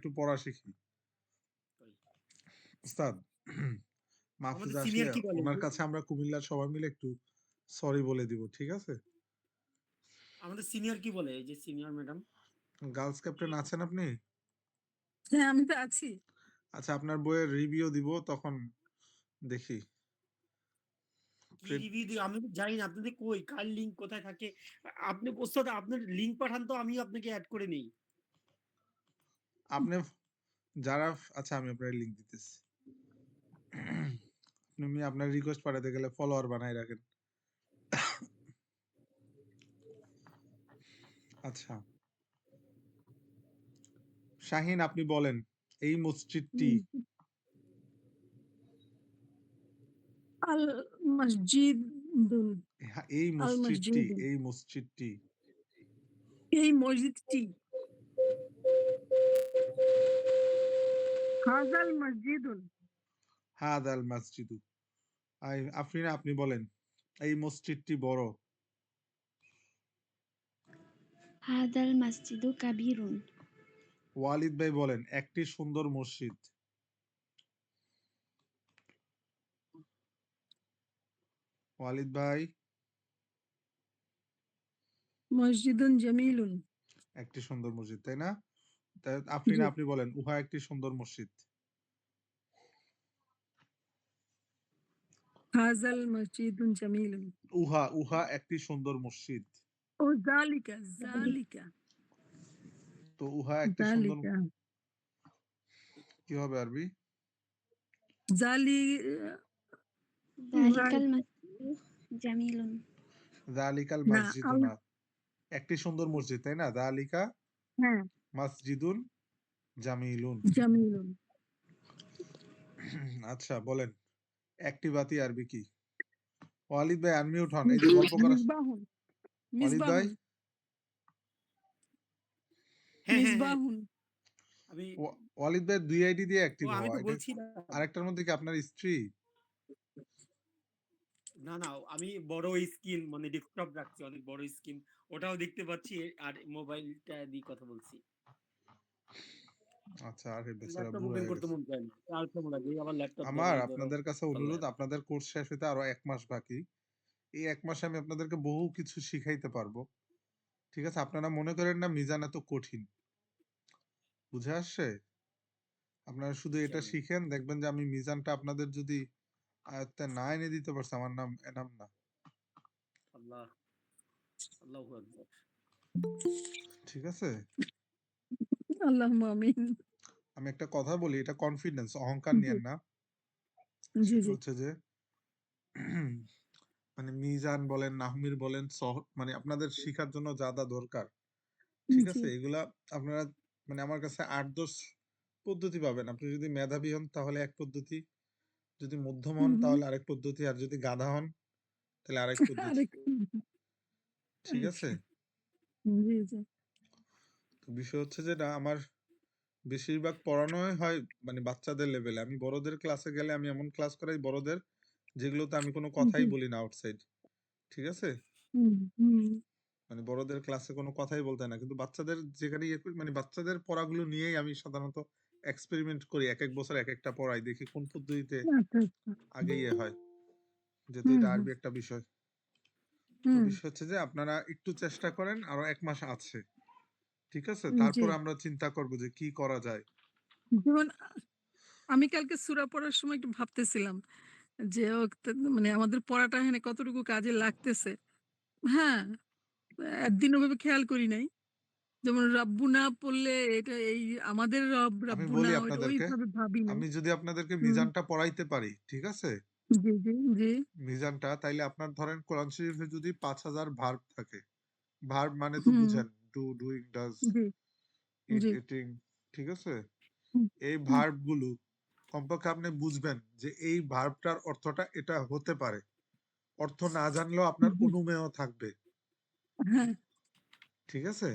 একটু পড়া শিখি। উস্তাদ মাহফুজ আসলে? ওনার কাছে আমরা কুমিল্লার সবাই মিলে একটু সরি বলে দিব ঠিক আছে? আমাদের সিনিয়র কি বলে? এই যে সিনিয়র ম্যাডাম গার্লস ক্যাপ্টেন আছেন আপনি? হ্যাঁ আমি তো আছি। আচ্ছা আপনার বইয়ের রিভিউ দিব তখন দেখি। রিভিউ দিই আমি তো জানি না আপনাদের কই? কার লিংক কোথায় থাকে? আপনি ওস্তাদ আপনার লিংক পাঠান তো আমি আপনাকে অ্যাড করে নেই। আপনি যারা আচ্ছা আমি আপনার লিংক দিতেছি। আপনি আপনার রিকোয়েস্ট পাঠাতে গেলে ফলোয়ার বানাই রাখেন। আচ্ছা। শাহিন আপনি বলেন এই মসজিদটি আল মসজিদুল। হ্যাঁ, এই মসজিদটি এই মসজিদটি। এই মসজিদটি। হাজাল মসজিদু। আই আফরিনা আপনি বলেন এই মসজিদটি বড়। হাদাল মাসজিদু কাবিরুন। ওয়ালিদ ভাই বলেন একটি সুন্দর মসজিদ। ওয়ালিদ ভাই? মসজিদুন জামিলুন। একটি সুন্দর মসজিদ তাই না? তাই না আপনি বলেন উহা একটি সুন্দর মসজিদ। হাজাল মসজিদুন জামিলুন। উহা উহা একটি সুন্দর মসজিদ। ও জালিকা জালিকা। তো উহা একটি সুন্দর কি হবে আরবি? জালি যালিকাল জামিলুন। জালিকাল না, একটি সুন্দর মসজিদ তাই না? জালিকা হ্যাঁ। মসজিদুন জামিলুন। জামিলুন। আচ্ছা বলেন একটি বাতি আরবি কি? ওয়ালিদ ভাই আনমিউট হন এই যে গল্প করা মিসবাহুন ওয়ালিদ ভাই? মিসবাহুন হ্যাঁ হ্যাঁ, হ্যাঁ। মিসবাহুন আমি ওয়ালিদ ভাই দুই আইডি দিয়ে অ্যাক্টিভ আমি তো বলছি না। আরেকটার মধ্যে কি আপনার স্ত্রী? না না আমি বড় স্ক্রিন মানে ডেস্কটপ রাখছি অনেক বড় স্ক্রিন ওটাও দেখতে পাচ্ছি আর মোবাইলটা দিয়ে কথা বলছি। আচ্ছা আরে বেচারা করতে মন চায় না। লাগে আবার ল্যাপটপ আমার আপনাদের কাছে অনুরোধ আপনাদের কোর্স শেষ হইতে আরও এক মাস বাকি। এই এক মাসে আমি আপনাদেরকে বহু কিছু শিখাইতে পারব। ঠিক আছে আপনারা মনে করেন না মিজান এত কঠিন। বুঝে আসছে? আপনারা শুধু এটা শিখেন দেখবেন যে আমি মিজানটা আপনাদের যদি আয়ত্তে না এনে দিতে পারছি আমার নাম এনাম না। আল্লাহ আল্লাহু আকবার। ঠিক আছে? আল্লাহ আমিন। আমি একটা কথা বলি এটা কনফিডেন্স অহংকার জি। নিয়েন না। জি জি। হচ্ছে যে মানে মিজান বলেন নাহমির বলেন সহ মানে আপনাদের শিখার জন্য যা যা দরকার ঠিক আছে? এগুলা আপনারা মানে আমার কাছে আট দশ পদ্ধতি পাবেন। আপনি যদি মেধাবী হন তাহলে এক পদ্ধতি যদি মধ্যম হন। তাহলে আরেক পদ্ধতি আর যদি গাধা হন তাহলে আরেক পদ্ধতি। ঠিক। আছে? জি জি। তো বিষয় হচ্ছে যেটা আমার বেশিরভাগ পড়ানোই হয় মানে বাচ্চাদের লেভেলে আমি বড়দের ক্লাসে গেলে আমি এমন ক্লাস করাই বড়দের যেগুলোতে আমি কোনো কথাই বলি না আউটসাইড ঠিক আছে? মানে বড়দের ক্লাসে কোনো কথাই বলতে না। কিন্তু বাচ্চাদের যেখানে ইয়ে করি মানে বাচ্চাদের পড়াগুলো নিয়েই আমি সাধারণত এক্সপেরিমেন্ট করি এক এক বছর এক একটা পড়াই দেখি কোন পদ্ধতিতে আচ্ছা আচ্ছা। আগে ইয়ে হয় যেহেতু এটা। আরবি একটা বিষয়। বিষয় হচ্ছে যে আপনারা একটু চেষ্টা করেন আরও এক মাস আছে। ঠিক আছে। তারপর আমরা চিন্তা করব যে কি করা যায়? যেমন আমি কালকে সূরা পড়ার সময় একটু ভাবতেছিলাম যে মানে আমাদের পড়াটা এখানে কতটুকু কাজে লাগতেছে। হ্যাঁ একদিন ওভাবে খেয়াল করি নাই। যেমন রাব্বুনা পড়লে এটা এই আমাদের রব রাব্বুনা ওইভাবে ভাবি আমি যদি আপনাদেরকে মিজানটা পড়াইতে পারি ঠিক আছে? জি জি জি। মিজানটা তাইলে আপনার ধরেন কোরআন শরীফে যদি পাঁচ হাজার ভার্ব থাকে ভার্ব মানে তো। বুঝেন do doing does it. Eating ঠিক আছে? এই ভার্বগুলো কমপক্ষে আপনি বুঝবেন যে এই ভার্বটার অর্থটা এটা হতে পারে। অর্থ না জানলেও আপনার অনুমেয় থাকবে। হ্যাঁ। ঠিক আছে?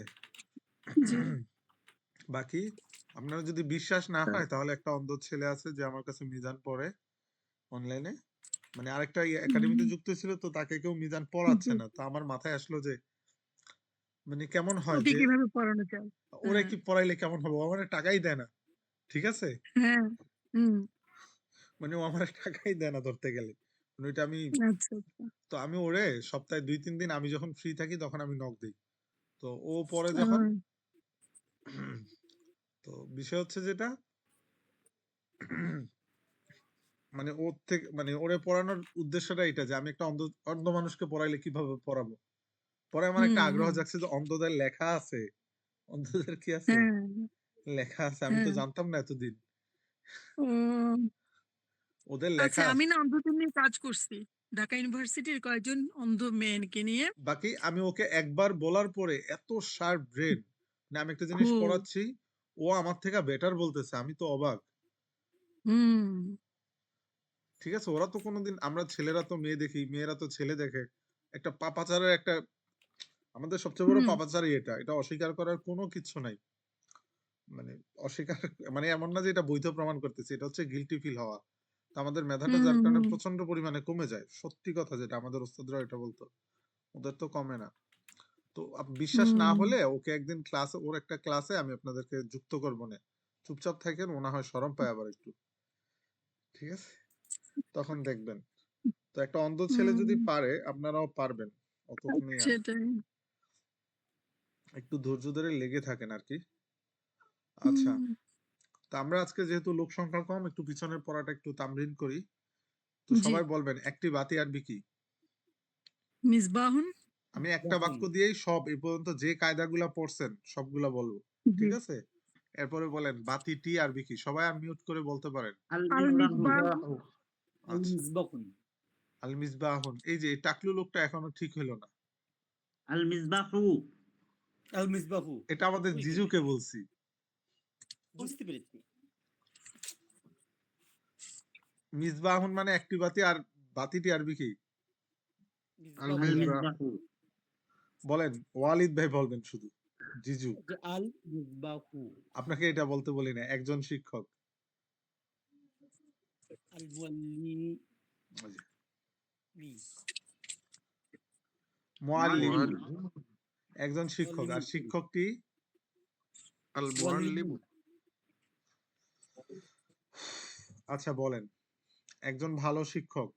বাকি আপনার যদি বিশ্বাস না হয়। তাহলে একটা অন্ধ ছেলে আছে যে আমার কাছে মিজান পড়ে অনলাইনে মানে আরেকটা একাডেমিতে যুক্ত ছিল তো তাকে কেউ মিজান পড়াচ্ছে না। তো আমার মাথায় আসলো যে মানে কেমন হয় ওকে যে কীভাবে পড়ানো যায়? ওরে হ্যাঁ। কি পড়াইলে কেমন হবে? আমার টাকাই দেয় না ঠিক আছে? হ্যাঁ হুম। মানে ও আমার টাকাই দেয় না ধরতে গেলে। মানে ওইটা আমি আচ্ছা আচ্ছা। তো আমি ওরে সপ্তাহে দুই তিন দিন আমি যখন ফ্রি থাকি তখন আমি নক দিই। তো ও পরে যখন তো বিষয় হচ্ছে যেটা মানে ওর থেকে মানে ওরে পড়ানোর উদ্দেশ্যটা এটা যে আমি একটা অন্ধ অন্ধ মানুষকে পড়াইলে কীভাবে পড়াবো? পরে আমার একটা আগ্রহ জাগছে যে অন্ধদের লেখা আছে। অন্ধদের কি আছে? হ্যাঁ। লেখা আছে আমি তো হ্যাঁ। জানতাম না এতদিন। ওদের আচ্ছা লেখা আমি না অন্ধদের নিয়ে কাজ করছি। ঢাকা ইউনিভার্সিটির কয়েকজন অন্ধ মেয়েকে নিয়ে। বাকি আমি ওকে একবার বলার পরে এত শার্প ব্রেন না আমি একটা জিনিস পড়াচ্ছি ও আমার থেকে বেটার বলতেছে আমি তো অবাক। হুম। ঠিক আছে ওরা তো কোনোদিন আমরা ছেলেরা তো মেয়ে দেখি মেয়েরা তো ছেলে দেখে। একটা পাপাচারের একটা আমাদের সবচেয়ে বড় পাপাচারই এটা। এটা অস্বীকার করার কোনো কিছু নাই। মানে অস্বীকার মানে এমন না যে এটা বৈধ প্রমাণ করতেছে এটা হচ্ছে গিলটি ফিল হওয়া। তো আমাদের মেধাটা যার কারণে প্রচণ্ড পরিমাণে কমে যায়। সত্যি কথা যেটা আমাদের ওস্তাদরা এটা বলতো। ওদের তো কমে না। তো বিশ্বাস না হলে ওকে একদিন ক্লাসে ওর একটা ক্লাসে আমি আপনাদেরকে যুক্ত করব না। চুপচাপ থাকেন ও না হয় শরম পায় আবার একটু। ঠিক আছে? তখন দেখবেন। তো একটা অন্ধ ছেলে যদি পারে আপনারাও পারবেন। সেটাই। একটু ধৈর্য ধরে লেগে থাকেন আর কি। আচ্ছা তো আমরা আজকে যেহেতু লোক সংখ্যা কম একটু পিছনের পড়াটা একটু তামরিন করি। তো সবাই বলবেন একটি বাতি আরবি কি? মিসবাহুন? আমি একটা বাক্য দিয়েই সব এই পর্যন্ত যে কায়দাগুলা পড়ছেন সবগুলা বলব। ঠিক আছে? এরপরে বলেন বাতিটি আরবি কি? সবাই মিউট করে বলতে পারেন। আল আচ্ছা। মিসবাহুন। আল মিসবাহুন। এই যে টাকলু লোকটা এখনও ঠিক হইল না। আল মিসবাহু। আল মিসবাহু। এটা আমাদের জিজুকে বলছি। বুঝতে পেরেছি। মিসবাহুন মানে একটি বাতি আর বাতিটি আরবি কি আল মিসবাহু মিসবাহু। বলেন ওয়ালিদ ভাই বলবেন শুধু জিজু। আল মিসবাহু। আপনাকে এটা বলতে বলি না একজন শিক্ষক। আল মুআল্লিমি। একজন শিক্ষক আর শিক্ষকটি আল মুআল্লিমু মুআল্লিমু আচ্ছা বলেন একজন ভালো শিক্ষক।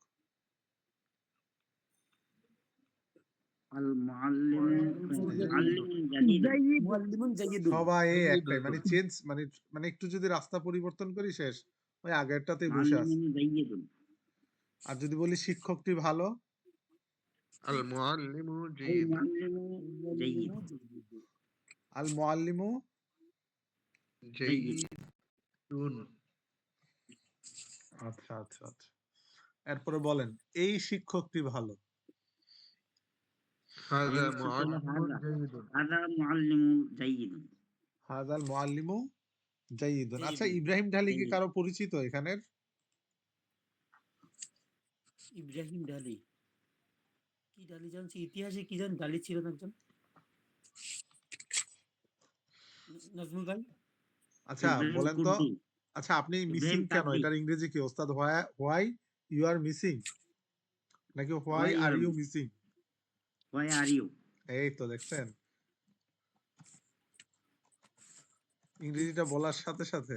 সবাই একটাই মানে চেঞ্জ মানে মানে একটু যদি রাস্তা পরিবর্তন করি শেষ। ওই আগেরটাতেই বসে আছে। আর যদি বলি শিক্ষকটি ভালো আল মুআল্লিমু মুআল্লিমু আচ্ছা আচ্ছা আচ্ছা। এরপরে বলেন এই শিক্ষকটি ভালো? হাযা হাযা মুআল্লিমু মুআল্লিমু আচ্ছা ইব্রাহিম ঢালি কি কারও পরিচিত এখানের? ইব্রাহিম ডালি কি ডালি জানছি ইতিহাসে কি জান ডালি ছিল না একজন। নাজমুল ভাই। আচ্ছা বলেন তো। আচ্ছা আপনি মিসিং কেন? এটার ইংরেজি কি? ওস্তাদ হোয়াই ইউ আর মিসিং নাকি why are you missing why are you এই তো দেখছেন। ইংরেজিটা বলার সাথে সাথে।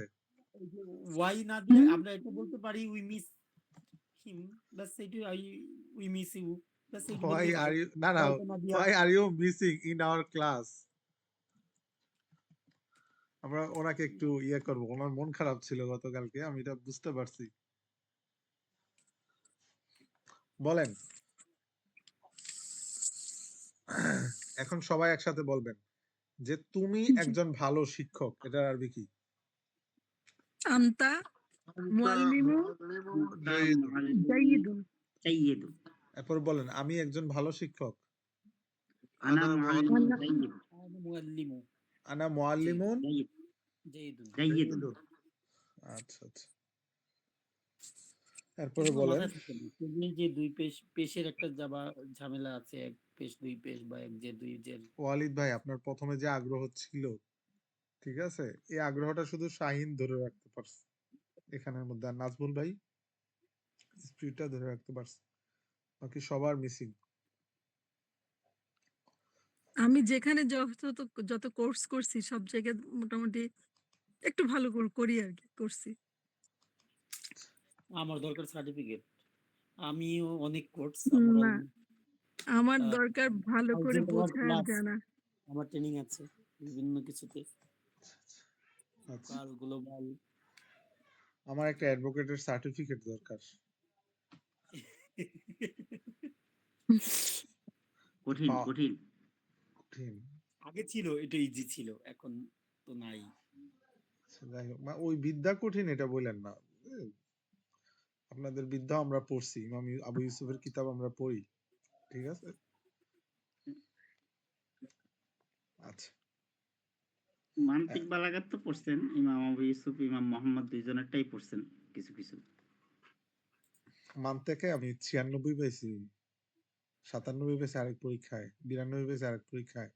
ওয়াই না দিয়ে আমরা এটা বলতে পারি উই মিস হিম বাস এইটু আই উই মিস ইউ ওয়াইটা না দিয়া why are you missing in our class আমরা ওনাকে একটু ইয়ে করব। ওনার মন খারাপ ছিল গতকালকে আমি এটা বুঝতে পারছি। বলেন। এখন সবাই একসাথে বলবেন যে তুমি একজন ভালো শিক্ষক এটা আরবি কি? আন্তা মুআল্লিমু জাইদুন জাইয়িদুন এরপর বলেন আমি একজন ভালো শিক্ষক। আনা আনা মুআল্লিমু মুআল্লিমু আনা মুআল্লিমুন। জাইদুন আচ্ছা আচ্ছা। এরপরে বলেন। যে দুই পেশ পেশের একটা যাবা ঝামেলা আছে এক পেশ দুই পেশ বা এক যে দুই যে ওয়ালিদ ভাই আপনার প্রথমে যে আগ্রহ ছিল ঠিক আছে? এই আগ্রহটা শুধু শাহিন ধরে রাখতে পারছে। এখানের মধ্যে। আর নাজমুল ভাই স্পিডটা ধরে রাখতে পারছে। বাকি সবার মিসিং আমি যেখানে যত যত কোর্স করছি সব জায়গায় মোটামুটি একটু ভালো করে করি আরকি করছি। আমার দরকার সার্টিফিকেট। আমিও অনেক কোর্স আমার দরকার ভালো করে 1000 বোঝা আর জানা। আমার ট্রেনিং আছে বিভিন্ন কিছুতে। আচ্ছা। গ্লোবাল। আমার একটা অ্যাডভোকেটের সার্টিফিকেট দরকার। কঠিন কঠিন কঠিন। আগে ছিল এটা ইজি ছিল। এখন তো নাই। আচ্ছা যাই হোক। ওই বিদ্যা কঠিন এটা না। আপনাদের বিদ্যাও আমরা পড়ছি। ইমাম আবু ইউসুফের কিতাব আমরা পড়ি। ঠিক আছে? আচ্ছা। মান্তিক। বালাগাত তো পড়ছেন। ইমাম আবু ইউসুফ, ইমাম মোহাম্মদ ২ জনেরটাই পড়ছেন কিছু, কিছু। মান্তেকে আমি ৯৬ পাইছি। ৯৭ পাইছি আরেক পরীক্ষায়। ৯২ পাইছি আরেক পরীক্ষায়।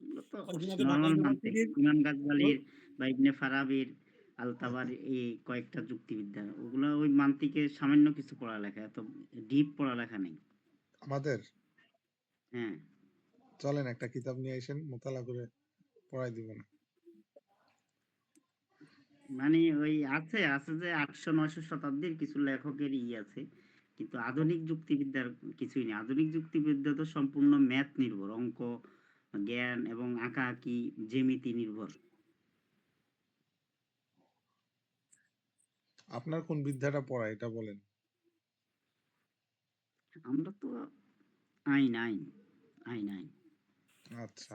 এগুলো তো কয়েকদিন আগে ঢাকা নরমাল মান্তিক। ইউনিভার্সিটির ইমাম গাজ্জালির বা ইবনে ফারাবির, আল এই কয়েকটা যুক্তিবিদ্যা। ওগুলা ওই মান্তিকে সামান্য কিছু পড়ালেখা। এত ডিপ পড়ালেখা নেই। আমাদের? হ্যাঁ। চলেন একটা কিতাব নিয়ে আইসেন, মোতালা করে পড়াই দিবেন। মানে ওই আছে, আছে যে ৮০০-৯০০ শতাব্দীর কিছু লেখকের ই আছে। কিন্তু আধুনিক যুক্তিবিদ্যার কিছুই নেই। আধুনিক যুক্তিবিদ্যা তো সম্পূর্ণ ম্যাথ নির্ভর। অঙ্ক, জ্ঞান এবং আঁকাআঁকি, জ্যামিতি নির্ভর। আপনার কোন বিদ্যাটা পড়ায় এটা বলেন? আমরা তো আইন, আইন, আইন, আইন। আচ্ছা।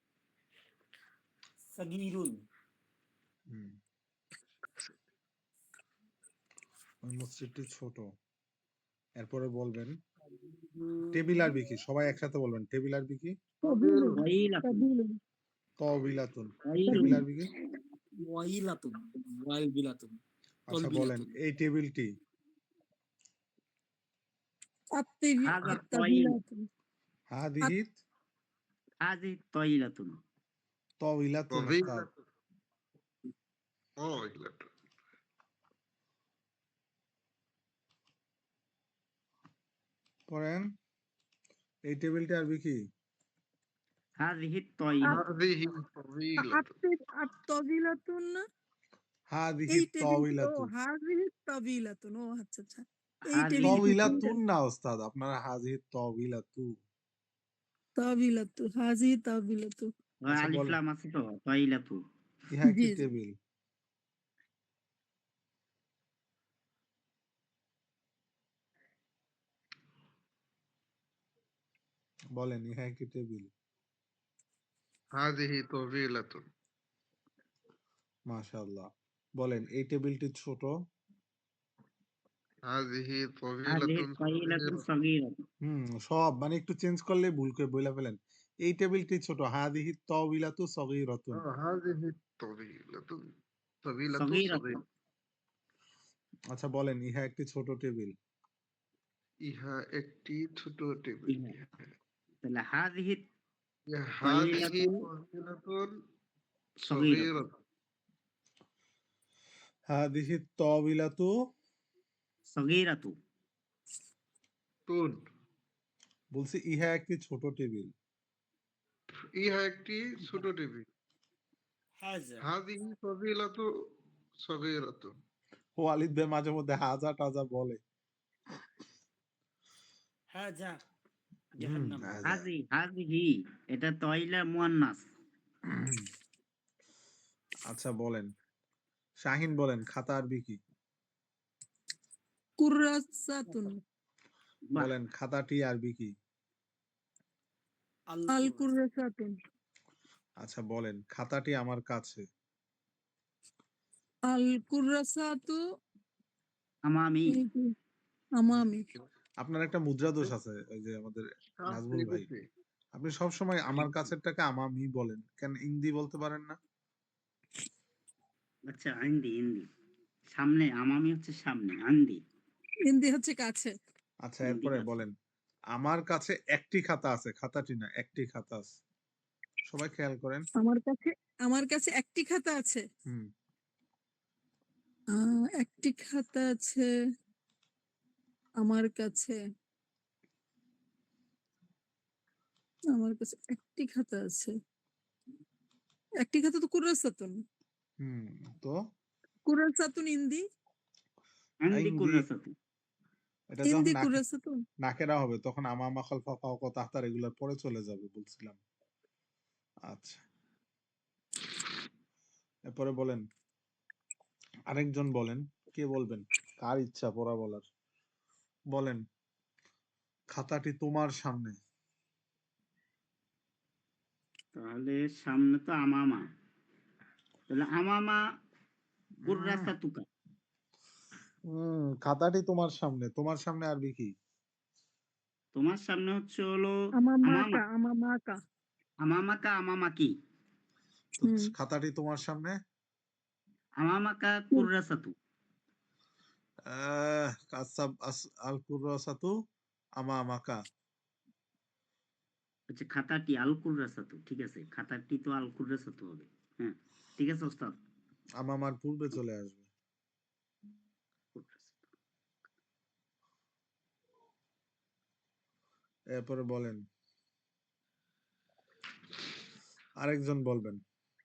সাগীরুন। হুম। ওই মসজিদটি ছোট। এরপরে বলবেন টেবিল আরবি কি? সবাই একসাথে বলবেন। টেবিল আরবি কি? তাবিলুন, ওয়াইলাতুন। তাবিলুন। তবিলাতুন। টেবিল আরবি কি? ওয়াইলাতুন, ওয়াইবিলাতুন, আচ্ছা বলেন। এই টেবিলটি আত্তিবি তায়িল। আত্তাবিলাতুন। হাদিহি হাযি তায়িলাতুন। তবিলাতুন ওস্তাদ। طويلة طويلة পড়েন। এই টেবিলটি আরবি কি? হাযিহি তায়িলা। هذه طويلة আত্তিব আত্তাবিলাতুন না? হাদিহি এই টেবিলটি ও তবিলাতুন। হাযিহি তাবিলাতুন। ও আচ্ছা, আচ্ছা। এই হাযিহি টেবিলটি তবিলাতুন না ওস্তাদ। আপনারা হাদিহি তবিলাতু। তাবিলাতু, হাযিহি তাবিলাতু। আচ্ছা বলেন কি টেবিল? মাশাআল্লাহ। বলেন এই টেবিলটি ছোট? হাদিহি তাবিলাতুন সব মানে একটু চেঞ্জ করলে ভুল করে বইলা ফেলেন। এই টেবিলটি ছোট। হাদিহি তাওবিলাতু সগীরাতুন। হ্যাঁ, হাদিহি তাওবিলাতুন আচ্ছা বলেন ইহা একটি ছোট টেবিল। ইহা একটি ছোট টেবিল তাহলে হাদিহি হাদিহি বলছি ইহা একটি ছোট টেবিল। ইহা একটি ছোট টেবিল। হাযিহি তাওয়িলাতু ওয়ালিদ ভাই মাঝে মধ্যে হাজা টাজা বলে। হুম জাহান্নাম। হাজা। হাযিহি এটা তায়িলা মুয়ান্নাস। আচ্ছা বলেন। শাহিন বলেন খাতা আরবি কি? কুররাসাতুন। বলেন খাতাটি আরবি কি? আল আল কুররাসাতুন। আচ্ছা বলেন খাতাটি আমার কাছে। আল কুররাসাতু আমামি। আমামি। আপনার একটা মুদ্রা দোষ আছে ওই যে আমাদের নাজমুল ভাই। আপনি সব সময় আমার কাছেরটাকে আমামি বলেন কেন ইন্দি বলতে পারেন না? আচ্ছা আন্দি ইন্দি। সামনে আমামি হচ্ছে সামনে আন্দি। হিন্দি হচ্ছে কাছে। আচ্ছা এরপরে বলেন। আমার কাছে একটি খাতা আছে খাতাটি না একটি খাতা আছে। সবাই খেয়াল করেন। আমার কাছে আমার কাছে একটি খাতা আছে। হুম। আহ, একটি খাতা আছে। আমার কাছে আমার কাছে একটি খাতা আছে। একটি খাতা তো কুরাসাতুন হুম তো? কুরাসাতুন হিন্দি? আন্দি আইন্দি। এটা যখন নাকেরা হবে তখন আমা আমা খালফা তাহতার এগুলা পরে চলে যাবে বলছিলাম। আচ্ছা। এরপরে বলেন আরেকজন বলেন কে বলবেন? কার ইচ্ছা পড়া বলার? বলেন খাতাটি তোমার সামনে। তাহলে সামনে তো আমামা। তাহলে আমামা কুরাসাতুকা হুম খাতাটি তোমার সামনে। তোমার সামনে আরবি কি তোমার সামনে হচ্ছে হলো আমামাকা আমামাকি খাতাটি তোমার সামনে? আমামাকা কাসাব আল কুরাসাতু আমা আমাকা হচ্ছে খাতাটি আল কুরাসাতু ঠিক আছে? খাতাটি তো আল কুরাসাতু হবে। হ্যাঁ ঠিক আছে ওস্তাদ? আমামার পূর্বে চলে আসবে। এরপরে বলেন। আরেকজন বলবেন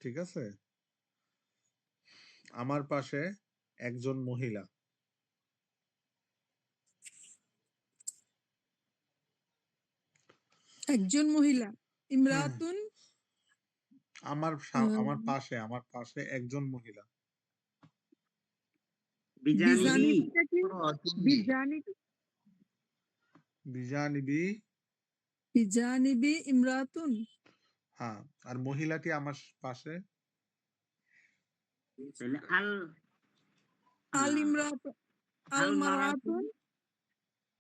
ঠিক আছে? আমার পাশে একজন মহিলা। একজন মহিলা ইমরাতুন? আমার আমার পাশে আমার পাশে একজন মহিলা। বিজানিবি বিজানিবি বিজানিবি ইমরাতুন? হ্যাঁ আর মহিলাটি আমার পাশে? আল আল ইমরাতুন আল আল মারাতুন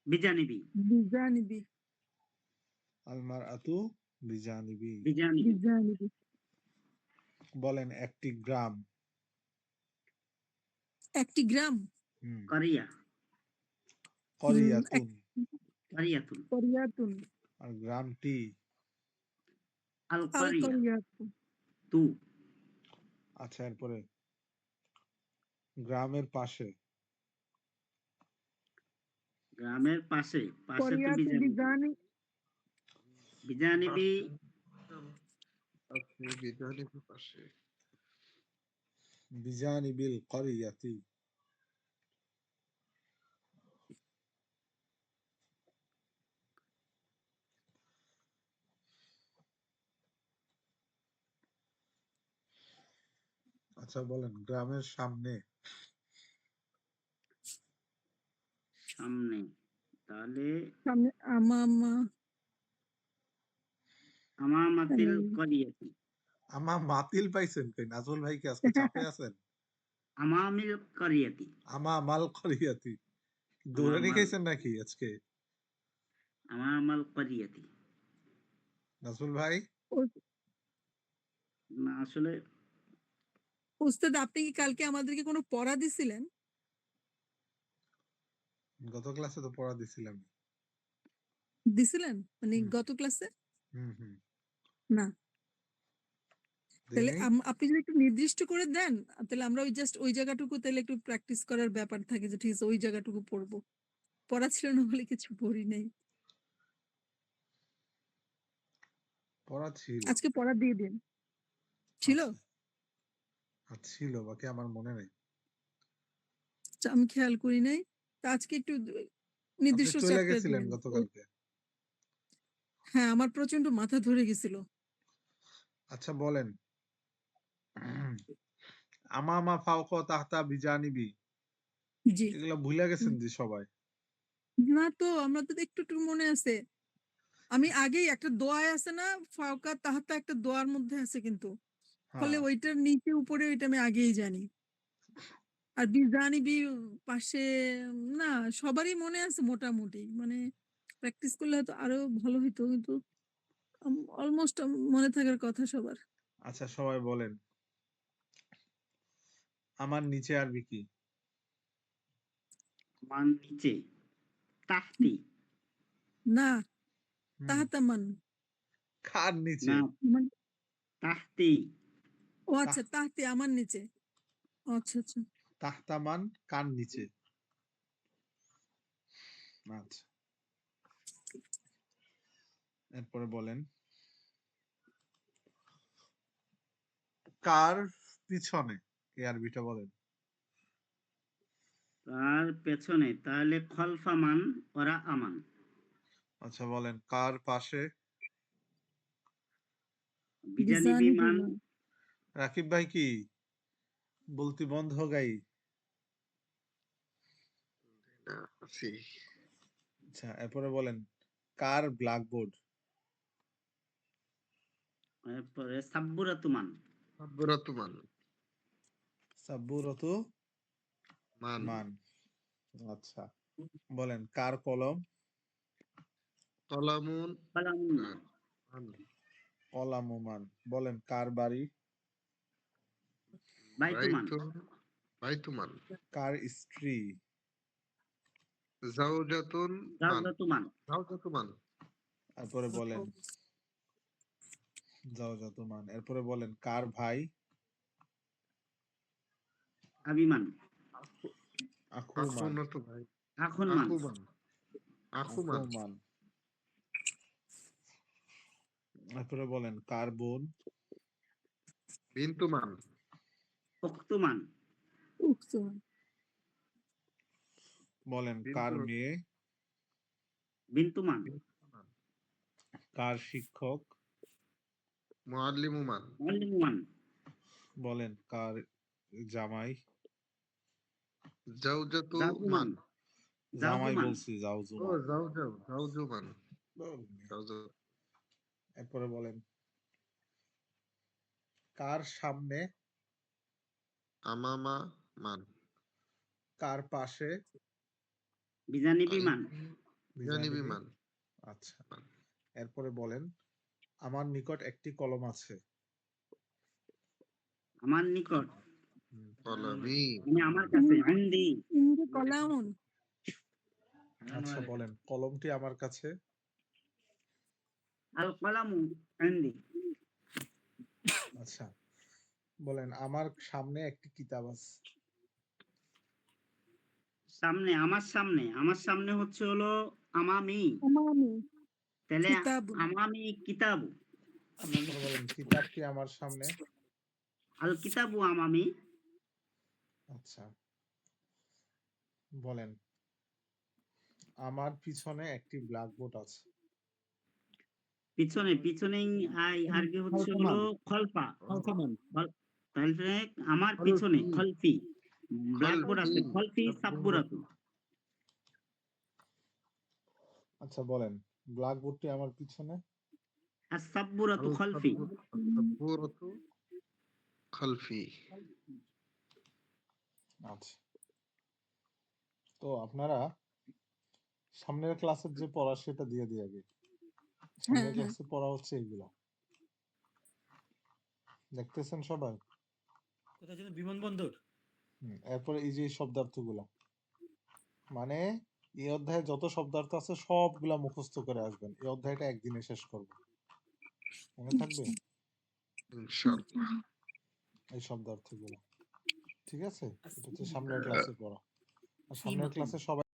বিজানিবি। বিজানিবি। আলমার আতু বিজানিবি। বিজানিবি। বিজানিবি। বলেন একটি গ্রাম। একটি গ্রাম? হুম। করিয়া। করিয়াতুন। করিয়াতুন। করিয়াতুন। আর গ্রামটি তু আচ্ছা এরপরে। গ্রামের পাশে। গ্রামের পাশে পাশে তো বিজানিবি বিজানি বিজানিবি আপনি বিজানিবির পাশে। বিজানিবিল করিয়াতি আচ্ছা বলেন গ্রামের সামনে। সামনে। তাহলে সামনে আমামা। আমামাতিল। করিয়াতি আমার মাতিল পাইছেন কই? নাজমুল ভাই কি আজকে চাপে আছেন? আমামিল করিয়াতি আমা মাল করিয়াতি আমামাল। খাইছেন নাকি আজকে? আমামাল করিয়াতি নাজমুল ভাই? না আসলে উস্তাদ আপনি কি কালকে আমাদেরকে কোনো পড়া দিছিলেন? গত ক্লাসে তো পড়া দিছিলাম। দিছিলেন? মানে গত ক্লাসে? না। তাহলে আপনি যদি একটু নির্দিষ্ট করে দেন তাহলে আমরা ওই জাস্ট ওই জায়গাটুকু তাহলে একটু প্র্যাকটিস করার ব্যাপার থাকে যে ঠিক আছে ওই জায়গাটুকু পড়ব। পড়া ছিল না বলে কিছু পড়ি নাই। পড়া ছিল। আজকে পড়া দিয়ে দিন। ছিল? আচ্ছা। ছিল বাকি আমার মনে নেই। আচ্ছা, আমি খেয়াল করি নাই। আজকে একটু নির্দিষ্ট গেছিলেন গতকালকে? হ্যাঁ আমার প্রচণ্ড মাথা ধরে গেছিল। আচ্ছা বলেন। আমা আমা ফাওক তাহতা বিজানিবি জি। এগুলা ভুলে গেছেন যে সবাই? না তো আমরা তো একটু একটু মনে আছে। আমি আগেই একটা দোয়ায় আছে না ফাওকা তাহাতা একটা দোয়ার মধ্যে আছে কিন্তু। ফলে হ্যাঁ। ওইটার নিচে উপরে ওইটা আমি আগেই জানি। আর বিজানিবি পাশে না সবারই মনে আছে মোটামুটি। মানে প্র্যাকটিস করলে হয়তো আরও ভালো হইতো কিন্তু অলমোস্ট মনে থাকার কথা সবার। আচ্ছা সবাই বলেন। আমার নিচে আরবি কি? মান নিচে তাহতি। না তাহাতামান। কার নিচে? না মানে তাহতি। ও আচ্ছা তাহতে আমার নিচে। আচ্ছা আচ্ছা। তাহতামান কার নিচে? আচ্ছা। এরপরে বলেন। কার পিছনে? এই আরবিটা বলেন। তার পেছনে তাহলে খলফামান ওরা আমান। আচ্ছা বলেন কার পাশে? বিজানিবি বিজানিবি মান। মান। রাকিব ভাই কি? বলতে বন্ধ হো গাই। আচ্ছা এরপরে বলেন কার ব্ল্যাকবোর্ড? এরপরে সাব্বুরাতুমান সাব্বুরাতুমান সাব্বুরাতু মান। মান আচ্ছা বলেন কার কলম? কলামুন। কলামুন। কলামুমান। বলেন কার বাড়ি? বাইতুমান বাইতুমান কার স্ত্রী জাওজাতুন জাওজাতুমান জাওজাতুমান এরপরে বলেন। যাও যতমান এরপরে বলেন কার ভাই? আবিমান আখুমান আখুমান আখুমান এরপরে বলেন কার বোন? বিন্তুমান উক্তুমান। বলেন কার মেয়ে? বিন্তুমান কার শিক্ষক? মুআল্লিমুমান মুআল্লিমুমান বলেন কার জামাই? মান জামাই বলছি ও এরপরে বলেন কার সামনে আমামা মান। কার পাশে? বিজানিবি মান। জানিবি মান। আচ্ছা। এরপরে বলেন আমার নিকট একটি কলম আছে। আমার নিকট? কলামি। মানে আমার কাছে আন্দি আচ্ছা বলেন কলমটি আমার কাছে? আল কলামু আন্দি আচ্ছা। বলেন আমার সামনে একটি কিতাব আছে। সামনে আমার সামনে আমার সামনে হচ্ছে হলো আমামি। আমামি। তাহলে আমামি কিতাব। বলেন কিতাবটি আমার সামনে? আল কিতাবু আমামি। আচ্ছা বলেন আমার পিছনে একটি ব্ল্যাকবোর্ড আছে। পিছনে পিছনেই আই আরবি হচ্ছে হলো খলফা। আমার পিছনে খলফি ব্ল্যাকবোর্ড আছে খলফি সাব্বুরাতু। আচ্ছা বলেন ব্ল্যাকবোর্ডটি আমার পিছনে? খলফি। সাব্বুরাতু খালফি। আচ্ছা। তো আপনারা সামনের ক্লাসের যে পড়া সেটা দিয়ে দিয়ে আগে। সামনের হ্যাঁ। ক্লাসে পড়া হচ্ছে এগুলা। দেখতেছেন সবাই? কোথায় যেন বিমানবন্দর। এরপরে এই যে শব্দার্থ শব্দার্থগুলা। মানে এই অধ্যায়ে যত শব্দার্থ আছে সবগুলা মুখস্থ করে আসবেন। এই অধ্যায়টা একদিনে শেষ করব। মনে থাকবে? এই শব্দার্থগুলো। ঠিক আছে? এটা হচ্ছে সামনের ক্লাসে পড়া। সামনের ক্লাসে সবাই